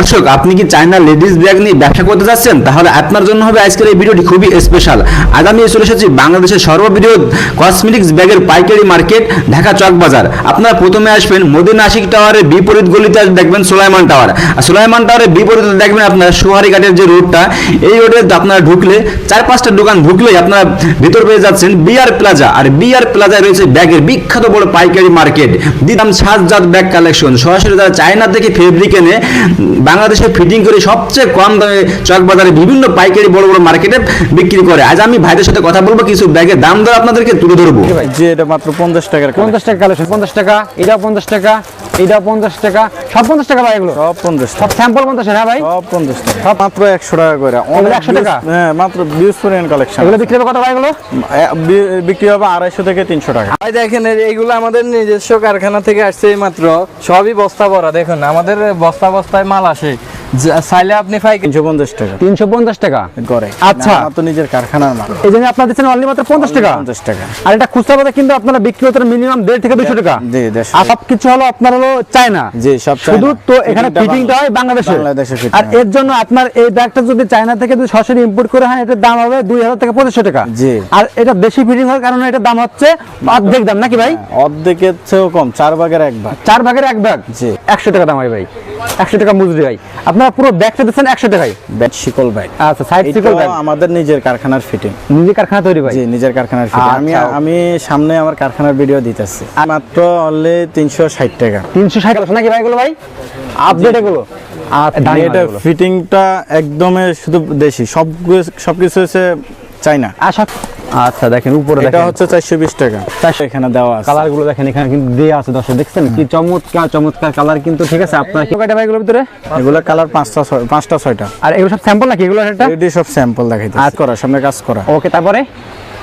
দর্শক, আপনি কি চায়না লেডিস ব্যাগ নিয়ে ব্যবসা করতে যাচ্ছেন? তাহলে আপনার জন্য হবে আজকের এই ভিডিওটি খুবই স্পেশাল আজ আমি চলে এসেছি বাংলাদেশের সর্ববৃহৎ কসমেটিক্স ব্যাগের পাইকারি মার্কেট, ঢাকা চক বাজার। আপনারা প্রথমে আসবেন মদিনা আশিক টাওয়ারের বিপরীত গলিতে দেখবেন সুলাইমান টাওয়ার আর সুলাইমান টাওয়ারের বিপরীতে দেখবেন আপনার সুহারি ঘাটের যে রোডটা এই রোডে আপনারা ঢুকলে চার পাঁচটা দোকান ঢুকলেই আপনারা ভিতর পেয়ে যাচ্ছেন বিআর প্লাজা আর বিআর প্লাজায় রয়েছে ব্যাগের বিখ্যাত বড় পাইকারি মার্কেট। দিদাম সাতজাত ব্যাগ কালেকশন সরাসরি যারা চায়না থেকে ফেব্রিক এনে বাংলাদেশে ফিটিং করে সবচেয়ে কম দামে চক বাজারে বিভিন্ন পাইকারি বড় বড় মার্কেটে বিক্রি করে। আজ আমি ভাইদের সাথে কথা বলব কিছু ব্যাগের দাম দর আপনাদেরকে তুলে ধরবো। যে এটা মাত্র পঞ্চাশ টাকার পঞ্চাশ টাকা কালেকশন পঞ্চাশ টাকা এটা পঞ্চাশ টাকা। এটাও পঞ্চাশ টাকা। সব পঞ্চাশ টাকা ভাই এগুলো? সব পঞ্চাশ সব স্যাম্পল পঞ্চাশ হ্যাঁ ভাই? সব পঞ্চাশ টাকা। সব মাত্র একশো টাকা করে। অনেক 100 টাকা? হ্যাঁ মাত্র বিউজ পরিমাণ কালেকশন এগুলো বিক্রি হবে কত ভাই এগুলো? বিক্রি হবে আড়াইশো থেকে তিনশো টাকা। ভাই দেখেন এই- এইগুলো আমাদের নিজস্ব কারখানা থেকে আসছে এই মাত্র। সবই বস্তা ভরা দেখুন আমাদের বস্তা বস্তায় মাল আসে। চাইলে আপনি পাই তিনশো পঞ্চাশ টাকা। তিনশো পঞ্চাশ টাকা? করে আচ্ছা। তো নিজের কারখানার মাল এই জন্য আপনার দিচ্ছেন অনলি মাত্র পঞ্চাশ টাকা? পঞ্চাশ টাকা। আর এটা খুচরা বাজারে কিন্তু আপনারা বিক্রি হতে মিনিমাম দেড় থেকে দুশো টাকা। জি, আর সব কিছু হলো আপনার হলো চায়না জি, সব শুধু তো এখানে ফিটিংটা হয় বাংলাদেশে। বাংলাদেশে আর এর জন্য আপনার এই ব্যাগটা যদি চায়না থেকে যদি সরাসরি ইম্পোর্ট করে হয় এটার দাম হবে দুই হাজার থেকে পঁচিশশো টাকা। জি। আর এটা দেশি ফিটিং হওয়ার কারণে এটার দাম হচ্ছে অর্ধেক দাম নাকি ভাই? অর্ধেকের চেয়েও কম চার ভাগের এক ভাগ। চার ভাগের এক ভাগ? জি। একশো টাকা দাম হয় ভাই। একশো টাকা মজুরি ভাই। আপনারা পুরো ব্যাগটা দিচ্ছেন একশো টাকায় ব্যাট শিকল ব্যাগ আচ্ছা সাইড শিকল ব্যাগ আমাদের নিজের কারখানার ফিটিং নিজের কারখানা তৈরি ভাই। জি নিজের কারখানার ফিটিং আমি আচ্ছা। আমি সামনে আমার কারখানার ভিডিও দিতেছি। মাত্র অনলি তিনশো ষাট টাকা। তিনশো ষাট নাকি ভাই এগুলো ভাই? আপডেট এগুলো। আর এটা ফিটিংটা একদমই শুধু দেশি সব সবকিছু হচ্ছে চাইনা। আচ্ছা আচ্ছা দেখেন উপরে এটা হচ্ছে চারশো বিশ টাকা। চারশো- এখানে দেওয়া আছে। দেখেন এখানে কিন্তু দেওয়া আছে দর্শক দেখছেন? কি চমৎকার চমৎকার কালার কিন্তু ঠিক আছে? আপনার কি কয়টা ভাই এগুলোর ভিতরে? এগুলো কালার পাঁচটা পাঁচটা ছয়টা। আর এগুলো সব স্যাম্পল নাকি? এগুলো একটা এটি সব স্যাম্পল দেখাইতে কাজ করা সামনে কাজ করা। ওকে তারপরে?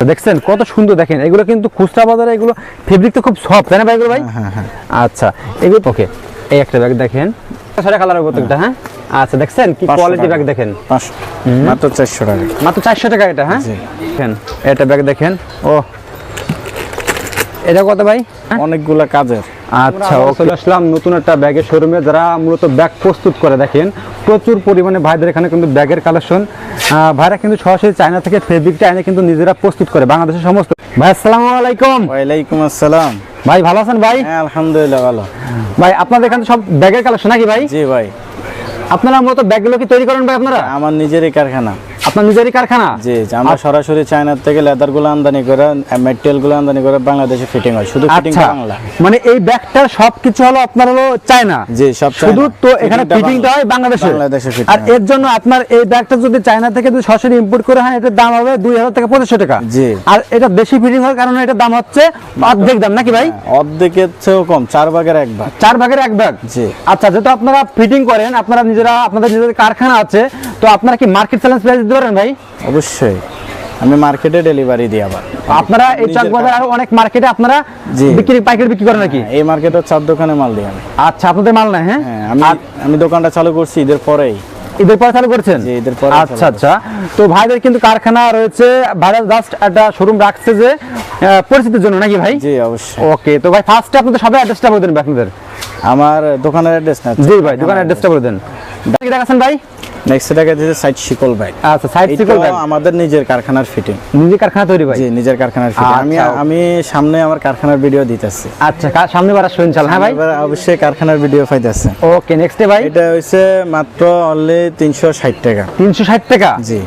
দেখছেন কত সুন্দর দেখেন এগুলো কিন্তু খুচরা বাজারে এগুলো ফেব্রিক তো খুব সফট তাই না ভাই এগুলো ভাই? হ্যাঁ হ্যাঁ আচ্ছা এগুলো ওকে এই একটা ব্যাগ দেখেন। ছয়টা কালার প্রত্যেকটা হ্যাঁ? আচ্ছা দেখছেন? কি কোয়ালিটি ব্যাগ দেখেন? মাত্র চারশো টাকা। মাত্র চারশো টাকা এটা হ্যাঁ? দেখেন এটা ব্যাগ দেখেন। ও। এটা কত ভাই? অনেকগুলা কাজের। আচ্ছা চলে আসলাম নতুন একটা ব্যাগের শোরুমে যারা মূলত ব্যাগ প্রস্তুত করে দেখেন প্রচুর পরিমাণে ভাইদের এখানে কিন্তু ব্যাগের কালেকশন ভাইরা কিন্তু সরাসরি চায়না থেকে ফেব্রিকটা এনে কিন্তু নিজেরা প্রস্তুত করে বাংলাদেশের সমস্ত। ভাই আসসালামু আলাইকুম। ওয়ালাইকুম আসসালাম। ভাই ভালো আছেন ভাই? হ্যাঁ আলহামদুলিল্লাহ ভালো। ভাই আপনাদের এখানে সব ব্যাগের কালেকশন নাকি ভাই? জি ভাই। আপনারা মূলত ব্যাগগুলো কি তৈরি করেন ভাই আপনারা? আমার নিজেরই কারখানা। আপনার নিজেরই কারখানা? জি আমরা সরাসরি চায়নার থেকে লেদারগুলো আমদানি করে মেটেরিয়ালগুলো আমদানি করে বাংলাদেশে ফিটিং হয়। শুধু ফিটিং আচ্ছা বাংলা। মানে এই ব্যাগটার সবকিছু হলো আপনার হলো চায়না জি সব শুধু তো এখানে ফিটিংটা হয় বাংলাদেশে? বাংলাদেশে আর এর জন্য আপনার এই ব্যাগটা যদি চায়না থেকে যদি সরাসরি ইম্পোর্ট করে হয় এটার দাম হবে দুই হাজার থেকে পঁচিশশো টাকা। জি। আর এটা বেশি ফিটিং হওয়ার কারণে এটার দাম হচ্ছে অর্ধেক দাম নাকি ভাই? অর্ধেকের চেয়েও কম চার ভাগের এক ভাগ। চার ভাগের এক ভাগ? জি। আচ্ছা যেহেতু আপনারা ফিটিং করেন আপনারা নিজেরা আপনাদের নিজেদের কারখানা আছে তো আপনারা কি মার্কেট চ্যালেঞ্জ প্রাইস দিতে পারেন ভাই? অবশ্যই। আমি মার্কেটে ডেলিভারি দিই আবার। আপনারা এই চক বাজার আরও অনেক মার্কেটে আপনারা বিক্রি পাইকারি বিক্রি করেন নাকি? এই মার্কেটের চার দোকানে মাল দিই আমি। আচ্ছা আপনাদের মাল না হ্যাঁ? হ্যাঁ আমি আমি দোকানটা চালু করছি ঈদের পরেই। ঈদের পরে চালু করছেন? জি, ঈদের পরে আচ্ছা আচ্ছা। তো ভাইদের কিন্তু কারখানা রয়েছে ভাইরা জাস্ট একটা শোরুম রাখছে যে পরিচিতির জন্য নাকি ভাই? জি অবশ্যই। ওকে তো ভাই ফার্স্টে আপনাদের সবাই অ্যাড্রেসটা বলে দেন আপনাদের। আমার দোকানের অ্যাড্রেস না। জি ভাই দোকানের অ্যাড্রেসটা বলে দেন। দেখাচ্ছেন ভাই। নেক্সট টাকা দিয়েছে সাইড শিকল ব্যাগ আচ্ছা সাইড সিকল এটাও আমাদের নিজের কারখানার ফিটিং নিজে কারখানা তৈরি ভাই? জি নিজের কারখানার ফিটিং আমি আচ্ছা। আমি সামনে আমার কারখানার ভিডিও দিতেছি। আচ্ছা সামনে বার আসবেন ইনশাআল্লাহ হ্যাঁ ভাই? এবার অবশ্যই কারখানার ভিডিও পাইতেছে। ওকে নেক্সট ভাই? এটা হচ্ছে মাত্র অনলি তিনশো ষাট টাকা। টাকা? জি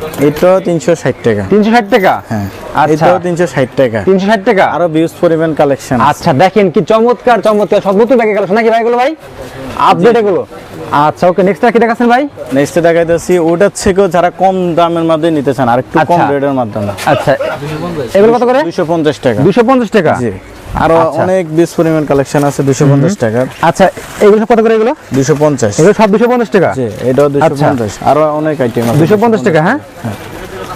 হ্যাঁ আচ্ছা। তিনশো ষাট টাকা। তিনশো ষাট টাকা? আরও বিউজ পরিমাণ কালেকশন আচ্ছা দেখেন কি চমৎকার চমৎকার। সব নতুন ব্যাগে নাকি ভাই? আপডেট এগুলো? আচ্ছা ওকে নেক্সট কি দেখাচ্ছেন ভাই? নেক্সট দেখাইতেছি ওটার থেকেও যারা কম দামের মধ্যে নিতে চান আর একটু কম আচ্ছা। রেটের মাধ্যমে। আচ্ছা এগুলো কত করে? দুশো পঞ্চাশ টাকা। দুশো পঞ্চাশ টাকা? জি। আরও আচ্ছা। অনেক বিউজ পরিমাণ কালেকশন আছে দুশো পঞ্চাশ টাকার। আচ্ছা এগুলো সব কত করে এগুলো? দুশো পঞ্চাশ। এগুলো সব দুশো পঞ্চাশ টাকা? জি এটাও দুশো আচ্ছা। পঞ্চাশ। আরও অনেক আইটেম আছে। দুশো পঞ্চাশ টাকা হ্যাঁ?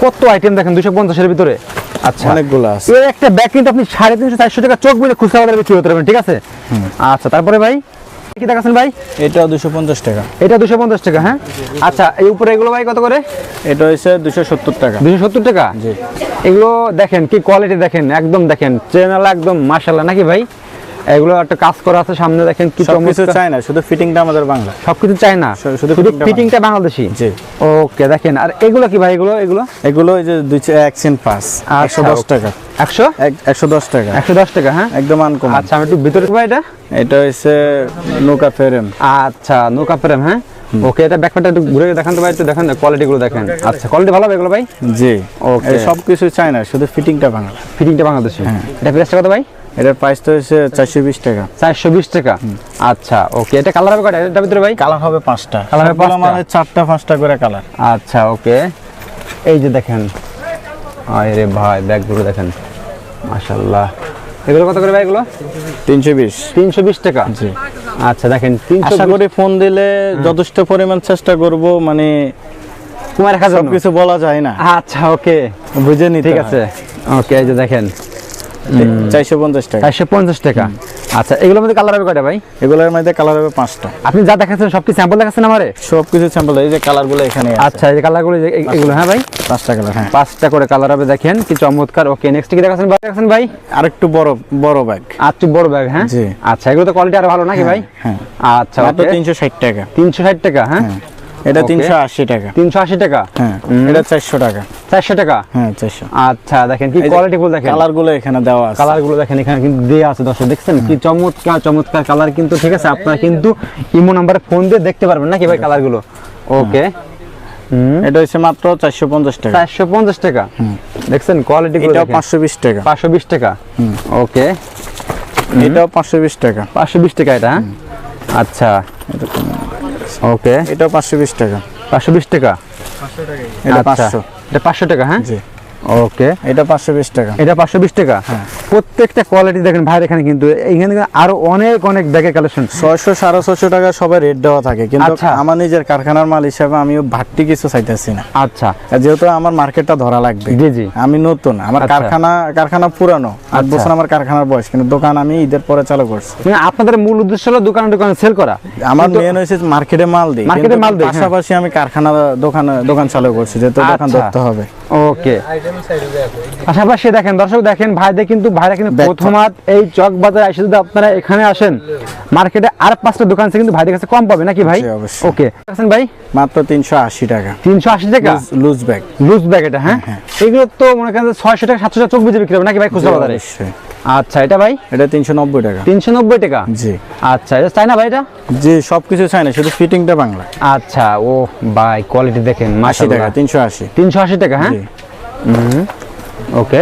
কত আইটেম দেখেন দুশো পঞ্চাশের ভিতরে? আচ্ছা। অনেকগুলো আছে। এর একটা ব্যাগ কিন্তু আপনি সাড়ে তিনশো চারশো টাকা চোখ মিলে খুচরা বাজারে বিক্রি করতে পারবেন ঠিক আছে? আচ্ছা তারপরে ভাই? কি দেখাচ্ছেন ভাই? এটা দুশো পঞ্চাশ টাকা। এটা দুশো পঞ্চাশ টাকা হ্যাঁ? আচ্ছা এই উপরে এগুলো ভাই কত করে? এটা হচ্ছে দুশো সত্তর টাকা। দুশো সত্তর টাকা? জি। এগুলো দেখেন কি কোয়ালিটি দেখেন একদম দেখেন। চেনালা একদম মাসাল্লাহ নাকি ভাই? এগুলো একটা কাজ করা আছে সামনে দেখেন কি সবকিছু চমৎকার। চাই না শুধু ফিটিংটা আমাদের বাংলা। সবকিছু চাই না শুধু ফিটিংটা বাংলাদেশি? জি। ওকে দেখেন আর এগুলো কি ভাই এগুলো এগুলো? এগুলো এই যে দুই এক সেন্ট পাঁচ একশো দশ আচ্ছা, টাকা। একশো? এক- একশো দশ টাকা। একশো দশ টাকা হ্যাঁ? একদম আনকমন আচ্ছা আমি একটু ভিতরে ভাই এটা। এটা হচ্ছে নৌকা ফেরেম। আচ্ছা নৌকা প্রেম হ্যাঁ? ওকে এটা ব্যাকপ্যাকটা একটু ঘুরে দেখান তো ভাই একটু দেখেন কোয়ালিটি গুলো দেখেন। আচ্ছা কোয়ালিটি ভালো হবে এগুলো ভাই? জি. এই সবকিছু চাই না শুধু ফিটিংটা বাংলা। ফিটিংটা বাংলাদেশি। এটা প্রাইসটা কত ভাই? এটার প্রাইসটা হচ্ছে চারশো বিশ টাকা। চারশো বিশ টাকা? আচ্ছা ওকে এটা কালার হবে কয়টা? ভিতরে ভাই? কালার হবে পাঁচটা। Colour হবে পাঁচটা? মানে চারটা পাঁচটা করে কালার আচ্ছা ওকে এই যে দেখেন। আরে ভাই ব্যাগগুলো দেখেন। মাশাল্লাহ এগুলো কত করে ভাই এগুলো? তিনশো বিশ। তিনশো বিশ টাকা? জি। আচ্ছা দেখেন তিনশো আশা করি ফোন দিলে যথেষ্ট পরিমাণ চেষ্টা করব মানে কুমার রাখা যাবে সবকিছু বলা যায় না। আচ্ছা ওকে বুঝে নিতে ঠিক আছে। ওকে এই যে দেখেন। টাকা। টাকা। আচ্ছা এগুলোর মধ্যে কালার হবে কয়টা ভাই? এগুলোর মধ্যে কালার হবে পাঁচটা। আপনি যা দেখাচ্ছেন সব কি স্যাম্পল দেখাচ্ছেন আমারে? সবকিছু স্যাম্পল এই যে কালারগুলো এখানে আচ্ছা এই যে কালারগুলো এগুলো হ্যাঁ ভাই? পাঁচটা কালার হ্যাঁ। পাঁচটা করে কালার হবে দেখেন কি চমৎকার। ওকে নেক্সট কি দেখাচ্ছেন ভাই? দেখাচ্ছেন ভাই? আরেকটু বড় বড় ব্যাগ আর একটু বড় ব্যাগ হ্যাঁ? আচ্ছা এগুলো তো কোয়ালিটি আরও ভালো নাকি ভাই? হ্যাঁ। আচ্ছা মাত্র ওকে তিনশো ষাট টাকা। তিনশো ষাট টাকা হ্যাঁ। এটা Okay. তিনশো আশি টাকা। তিনশো আশি টাকা? হ্যাঁ। এটা চারশো টাকা। চারশো টাকা? হ্যাঁ চারশো। আচ্ছা দেখেন কি কোয়ালিটি গুলো দেখেন। কালারগুলো এখানে দেওয়া আছে। কালারগুলো দেখেন এখানে কিন্তু দেওয়া আছে দর্শক দেখছেন? কি চমৎকার চমৎকার কালার কিন্তু ঠিক আছে? আপনারা কিন্তু ইমো নাম্বারে ফোন দিয়ে দেখতে পারবেন নাকি ভাই কালারগুলো ওকে এটা হচ্ছে মাত্র চারশো পঞ্চাশ টাকা। চারশো পঞ্চাশ টাকা? দেখছেন? কোয়ালিটি গুলো পাঁচশো বিশ টাকা। পাঁচশো বিশ টাকা? ওকে এটাও পাঁচশো বিশ টাকা। পাঁচশো বিশ টাকা এটা হ্যাঁ? আচ্ছা। ওকে এটাও পাঁচশো বিশ টাকা। পাঁচশো বিশ টাকা? এটা আচ্ছা। পাঁচশো। এটা পাঁচশো টাকা হ্যাঁ? জি। ওকে এটা পাঁচশো বিশ টাকা। এটা পাঁচশো বিশ টাকা? প্রত্যেকটা কোয়ালিটি দেখেন ভাইয়ের এখানে কিন্তু এখানে আরও অনেক অনেক ব্যাগের কালেকশন ছয়শো সাড়ে টাকা সবাই রেট দেওয়া থাকে। কিন্তু আচ্ছা। আমার নিজের কারখানার মাল হিসাবে ভাট্টি কিছু চাইতেছি না। আচ্ছা। যেহেতু আমার মার্কেটটা ধরা লাগবে জি, জি। আমি নতুন আমার আচ্ছা। কারখানা কারখানা পুরানো আট আচ্ছা। বছর আমার কারখানার বয়স কিন্তু দোকান আমি ঈদের পরে চালু করছি। মানে আপনাদের মূল উদ্দেশ্য হলো দোকানে দোকানে সেল করা। আমার মেন হয়েছে মার্কেটে মাল দিই। মার্কেটে মাল দিই, হ্যাঁ। পাশাপাশি আমি কারখানা দোকান দোকান চালু করছি যেহেতু দোকান। ধরতে হবে। ওকে পাশাপাশি দেখেন দর্শক দেখেন ভাইদের কিন্তু ভাইরা কিন্তু এই চক বাজারে এসে যদি আপনারা এখানে আসেন মার্কেটে আর পাঁচটা দোকান আছে কিন্তু ভাইদের কাছে কম পাবে নাকি ভাই? ওকে। আছেন ভাই? মাত্র তিনশো আশি টাকা। তিনশো আশি টাকা? Loose bag. লুজ ব্যাগ এটা হ্যাঁ? এগুলো তো মনে করেন ছয়শো টাকা সাতশো টাকা চোখ বুঝে বিক্রি হবে নাকি ভাই খুচরা বাজারে? আচ্ছা এটা ভাই? এটা তিনশো নব্বই টাকা। তিনশো নব্বই টাকা? জি। আচ্ছা এটা চাই না ভাই এটা? জি সবকিছু চাই না শুধু ফিটিংটা বাংলা। আচ্ছা ও ভাই কোয়ালিটি দেখেন আশি মাশাআল্লাহ। টাকা তিনশো আশি। তিনশো আশি টাকা হ্যাঁ? ওকে।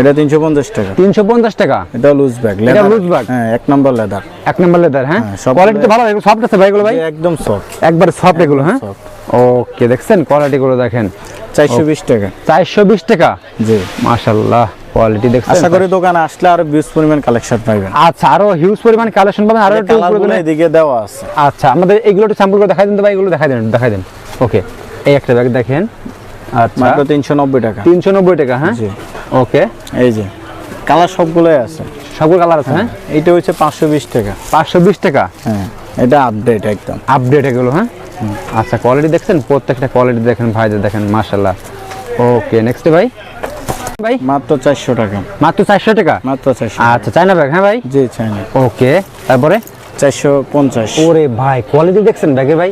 এটা তিনশো পঞ্চাশ টাকা। তিনশো পঞ্চাশ টাকা? এটা লুজ ব্যাগ এটা loose bag? হ্যাঁ এক নম্বর লেদার এক নম্বর লেদার হ্যাঁ? হ্যাঁ, কোয়ালিটি তো ভালো এগুলো সফট আছে ভাই এগুলো ভাই? একদম সফট একবার সফট এগুলো হ্যাঁ? ওকে দেখছেন? কোয়ালিটি গুলো দেখেন। চারশো বিশ টাকা। চারশো বিশ টাকা? জি। মাশাল্লাহ কোয়ালিটি দেখছেন? আশা করি দোকানে আসলে আরও বিশ পরিমাণ কালেকশন পাইবেন আচ্ছা আরও হিউজ পরিমাণ কালেকশন পাবেন আরও একটু এদিকে দেওয়া আছে। আচ্ছা আমাদের এগুলো একটু স্যাম্পল করে দেখাই দিন তো ভাই এগুলো দেখাই দিন দেখাই দিন। ওকে এই একটা ব্যাগ দেখেন। আচ্ছা। মাত্র তিনশো নব্বই টাকা। তিনশো নব্বই টাকা হ্যাঁ? ওকে। এই যে কালার সবগুলোই আছে। সবগুলো কালার আছে হ্যাঁ? এটা হচ্ছে পাঁচশো বিশ টাকা। পাঁচশো বিশ টাকা? হ্যাঁ এটা আপডেট একদম। আপডেট এগুলো হ্যাঁ? আচ্ছা কোয়ালিটি দেখছেন? প্রত্যেকটা কোয়ালিটি দেখেন ভাইদের দেখেন মাশাল্লাহ ওকে নেক্সট ভাই। ভাই? মাত্র চারশো টাকা। মাত্র চারশো টাকা? মাত্র চারশো আচ্ছা চাইনা ব্যাগ হ্যাঁ ভাই? জি চাইনা ওকে তারপরে? চারশো পঞ্চাশ। ওরে ভাই কোয়ালিটি দেখছেন ব্যাগের ভাই?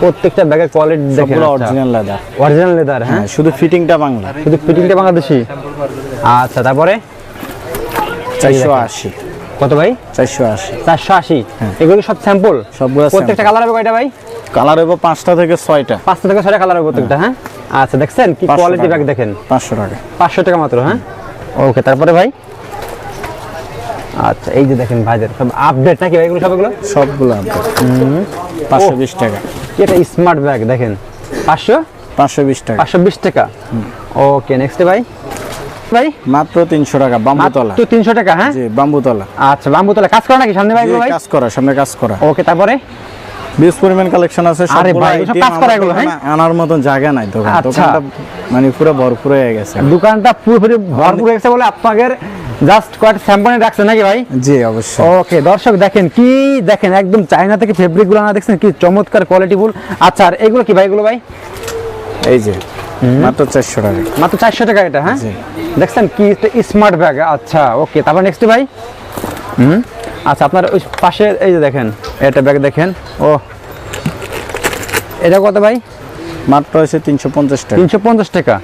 প্রত্যেকটা ব্যাগের কোয়ালিটি দেখেন অরিজিনাল লেদার অরিজিনাল লেদার হ্যাঁ? হ্যাঁ শুধু ফিটিংটা বাংলা। শুধু ফিটিংটা বাংলাদেশি? আচ্ছা তারপরে? চারশো আশি। কত ভাই? চারশো আশি। চারশো আশি। এগুলো সব স্যাম্পল সবগুলো প্রত্যেকটা কালার হবে কয়টা ভাই? কালার হবে পাঁচটা থেকে ছয়টা। পাঁচটা থেকে ছয়টা কালার হবে প্রত্যেকটা হ্যাঁ। আচ্ছা দেখছেন কি কোয়ালিটি ব্যাগ দেখেন। পাঁচশো টাকা। পাঁচশো টাকা মাত্র হ্যাঁ? ওকে তারপরে ভাই? আচ্ছা এই যে দেখেন ভাইদের সব আপডেট নাকি ভাই এগুলো সব এগুলো? সবগুলো আপডেট পাঁচশো বিশ টাকা। এটা স্মার্ট ব্যাগ দেখেন। পাঁচশো? পাঁচশো বিশ টাকা। পাঁচশো বিশ টাকা? ওকে নেক্সট ভাই। ভাই? মাত্র তিনশো টাকা বাম্বুতলা। তো তিনশো টাকা হ্যাঁ? জি বাম্বুতলা। আচ্ছা বাম্বু তোলা কাজ করা নাকি সামনে ভাই ভাই? কাজ করা সামনে কাজ করা। ওকে তারপরে? বিশ পরিমাণ কালেকশন আছে আরে ভাই, সব কাজ করা এগুলো, হ্যাঁ? আনার মতন জায়গা নাই দোকান। আচ্ছা। দোকানটা মানে পুরো ভরপুর হয়ে গেছে। দোকানটা পুরোপুরি ভরপুর হয়ে গেছে বলে আপনাদের জাস্ট কয়েকটা স্যাম্পল রাখছেন নাকি ভাই? জি অবশ্যই। ওকে দর্শক দেখেন কি দেখেন একদম চায়না থেকে ফেব্রিকগুলো আনা দেখছেন কি চমৎকার কোয়ালিটি ফুল। আচ্ছা আর এগুলো কি ভাই এগুলো ভাই? এই যে মাত্র চারশো টাকা। মাত্র চারশো টাকা এটা হ্যাঁ? দেখছেন কি স্মার্ট ব্যাগ আচ্ছা ওকে তারপর নেক্সট ভাই? হুম? আচ্ছা আপনার ওই পাশে এই যে দেখেন এটা ব্যাগ দেখেন ও। এটা কত ভাই? মাত্র হয়েছে তিনশো পঞ্চাশ টাকা। তিনশো পঞ্চাশ টাকা।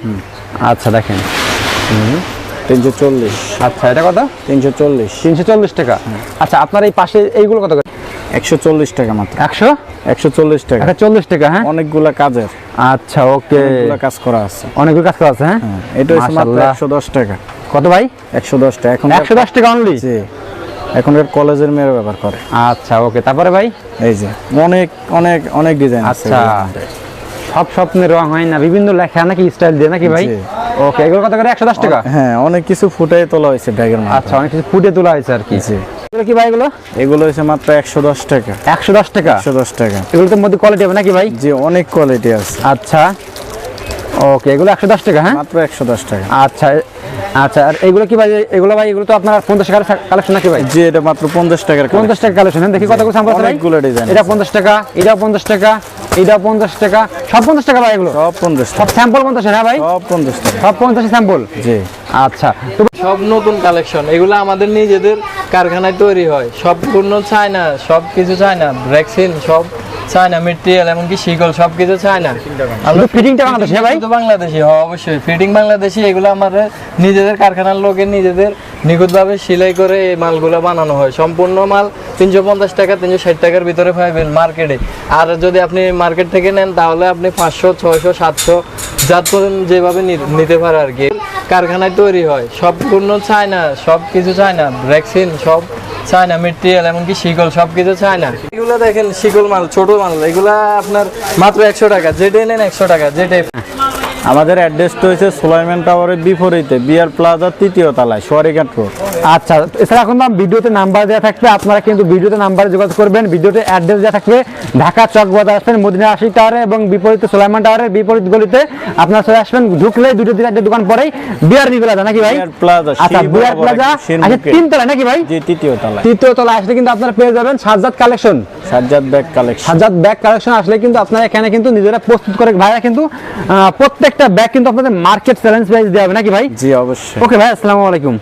আচ্ছা দেখেন। তিনশো চল্লিশ। আচ্ছা এটা কত? তিনশো চল্লিশ। তিনশো চল্লিশ টাকা। আচ্ছা আপনার এই পাশে এইগুলো কত একশো চল্লিশ টাকা মাত্র। একশো? একশো চল্লিশ টাকা। একটা চল্লিশ টাকা হ্যাঁ? অনেকগুলা কাজের। আচ্ছা ওকে। কাজ করা আছে। অনেকগুলো কাজ করা আছে হ্যাঁ? এটা হচ্ছে মাত্র একশো দশ টাকা। কত ভাই? একশো দশ টাকা। এখন একশো দশ টাকা অনলি এখনকার কলেজের মেয়েরা ব্যবহার করে। আচ্ছা ওকে। তারপরে ভাই? এই যে অনেক অনেক অনেক ডিজাইন আচ্ছা। সব স্বপ্নের রং হয় না। বিভিন্ন লেখা নাকি স্টাইল দিয়ে নাকি ভাই। ওকে এগুলো কত করে একশো দশ টাকা? হ্যাঁ অনেক কিছু ফুটাই তোলা হয়েছে ব্যাগের মধ্যে। আচ্ছা অনেক কিছু ফুটে তোলা হয়েছে আর কি। জি। এগুলো কি ভাই এগুলো? এগুলো হচ্ছে মাত্র একশো দশ টাকা। একশো দশ টাকা? একশো দশ টাকা। এগুলো তো মধ্যে কোয়ালিটি হবে নাকি ভাই? জি অনেক কোয়ালিটি আছে। আচ্ছা। ওকে এগুলো একশো দশ টাকা হ্যাঁ? মাত্র একশো দশ টাকা। আচ্ছা আচ্ছা আর এগুলো কি ভাই এগুলো ভাই এগুলো তো আপনার পঞ্চাশ টাকার কালেকশন নাকি ভাই? জি এটা মাত্র পঞ্চাশ টাকার পঞ্চাশ টাকা কালেকশন দেখি কত করে স্যাম্পল অনেকগুলো ডিজাইন এটা পঞ্চাশ টাকা এটা পঞ্চাশ টাকা এটা পঞ্চাশ টাকা। সব পঞ্চাশ টাকা ভাই এগুলো? সব পঞ্চাশ সব স্যাম্পল পঞ্চাশ হ্যাঁ ভাই? সব পঞ্চাশ টাকা। সব পঞ্চাশ স্যাম্পল জি। আচ্ছা। তো সব নতুন কালেকশন এগুলো আমাদের নিজেদের কারখানায় তৈরি হয়। সম্পূর্ণ চায়না সব কিছু চায়না ভ্যাকসিন সব চায়না মেটেরিয়াল এমনকি শিকল সব কিছু চায়না শুধু ফিটিংটা বাংলাদেশে ভাই? শুধু বাংলাদেশি হ্যাঁ অবশ্যই। ফিটিং বাংলাদেশি এগুলো আমাদের নিজেদের কারখানার লোকের নিজেদের নিখুঁতভাবে সেলাই করে এই মালগুলো বানানো হয়। সম্পূর্ণ মাল তিনশো পঞ্চাশ টাকা তিনশো ষাট টাকার ভিতরে মার্কেটে। আর যদি আপনি মার্কেট থেকে নেন তাহলে আপনি পাঁচশো ছয়শো সাতশো যার ধরুন যেভাবে নিতে পারে আর কি। কারখানায় তৈরি হয়। সম্পূর্ণ চায়না সব কিছু চায়না ভ্যাকসিন সব চায়না মেটেরিয়াল এমনকি শিকল সব কিছু চায়না। এগুলো দেখেন, শিকল মাল, ছোট মাল, এগুলা আপনার মাত্র একশো টাকা, যেটাই নেন একশো টাকা, যেটাই আমাদের অ্যাড্রেসটা হয়েছে সুলাইমান টাওয়ারের বিপরীতে, বিয়ার প্লাজার তৃতীয় তলায়, সোয়ারিঘাট রোড। আচ্ছা এছাড়া এখন তো ভিডিওতে নাম্বার দেওয়া থাকবে আপনারা কিন্তু ভিডিওতে নাম্বারে যোগাযোগ করবেন ভিডিওতে অ্যাড্রেস দেওয়া থাকবে ঢাকা চক বাজার আসবেন মদিনা আশি টাওয়ারে এবং বিপরীতে সুলাইমান টাওয়ারের বিপরীত গলিতে আপনারা চলে আসবেন ঢুকলে দুটো দিন একটা দোকান পরেই বিয়ার বি প্লাজা নাকি ভাই? আচ্ছা বিয়ার প্লাজা আচ্ছা শিরমুখে। তিনতলা নাকি ভাই? তৃতীয় তলায়। তৃতীয় তলা আসলে কিন্তু আপনারা পেয়ে যাবেন Sajjad collection. Sajjad bag collection. Sajjad bag collection আসলে কিন্তু আপনারা এখানে কিন্তু নিজেরা প্রস্তুত করে ভাইরা কিন্তু প্রত্যেকটা ব্যাগ কিন্তু আপনাদের মার্কেট চ্যালেঞ্জ প্রাইস দেওয়া হবে নাকি ভাই? জি অবশ্যই। ওকে ভাই আসসালামু আলাইকুম।